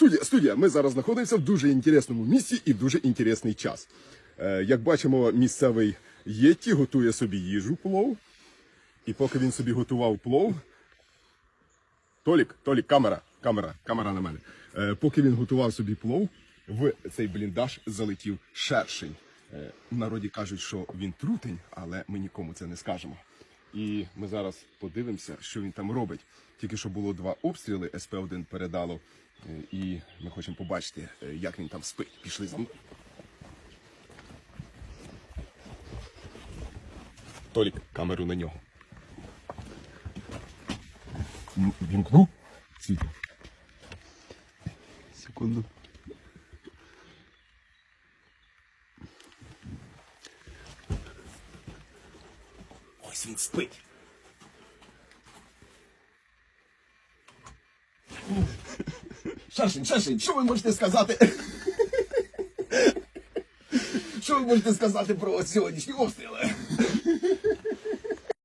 студія, студія. Ми зараз знаходимося в дуже інтересному місці і в дуже інтересний час. Е, як бачимо, місцевий Єті готує собі їжу плов. І поки він собі готував плов. Толік, Толік, камера, камера, камера на мене. Е, поки він готував собі плов, в цей бліндаж залетів шершень. Е, в народі кажуть, що він трутень, але ми нікому це не скажемо. І ми зараз подивимося, що він там робить. Тільки що було два обстріли, СП-1 передало, е, і ми хочемо побачити, е, як він там спить. Пішли за мною. Толік, камеру на нього. М, Вімкну світло. Секунду. Він спить. Шашин, Шашин, що ви можете сказати? Що ви можете сказати про сьогоднішні обстріли?